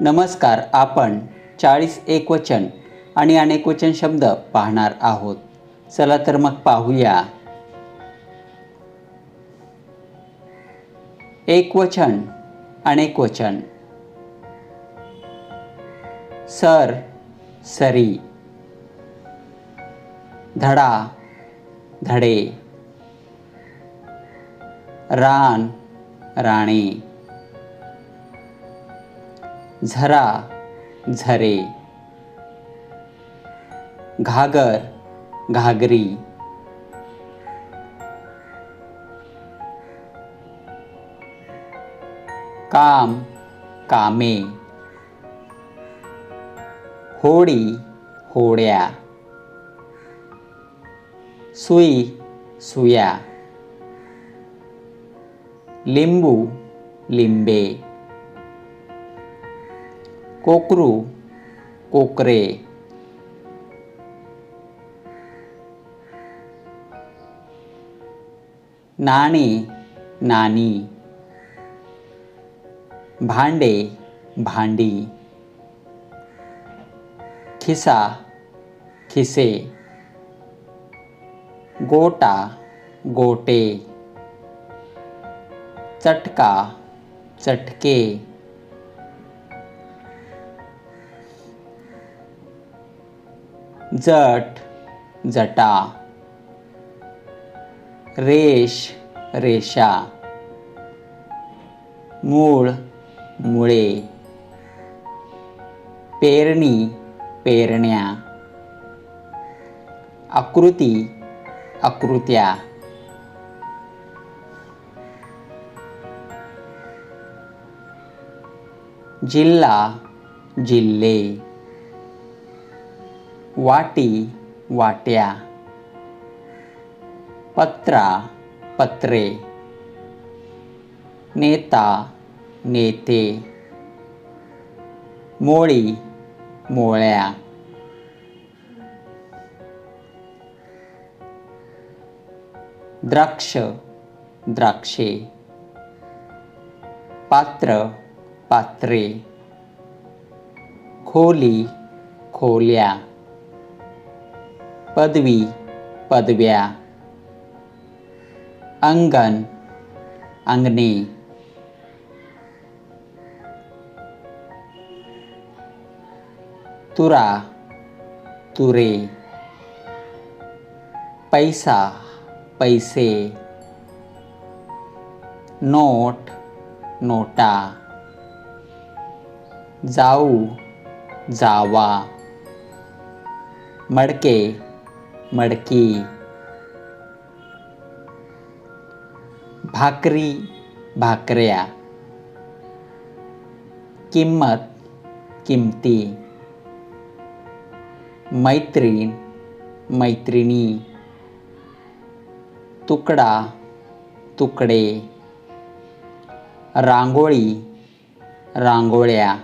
नमस्कार आपण चाळीस एकवचन आणि अनेकवचन शब्द पाहणार आहोत. चला तर मग पाहूया. एकवचन अनेकवचन सर सरी. धडा धडे. रान राणे. झरा झरे. घागर घागरी. काम कामे. होडी होड्या. सुई सुया. लिंबू लिंबे. कोकरू कोकरे। नाणे नानी भांडे भांडी। खिसा खिसे। गोटा गोटे। चटका चटके। जट जटा रेष रेषा मूळ मुळे पेरणी पेरण्या आकृती आकृत्या जिल्हा जिल्हे. वाटी वाट्या पत्रा पत्रे नेता नेते मोळी मोळ्या. द्राक्ष द्राक्षे. पात्र पात्रे. खोली खोल्या. पदवी पदव्या. अंगण अंगणे. तुरा तुरे. पैसा पैसे. नोट नोटा. जाऊ जावा. मडके मडकी भाकरी भाकऱ्या किंमत किमती मैत्रीण मैत्रिणी तुकडा तुकडे रांगोळी रांगोळ्या.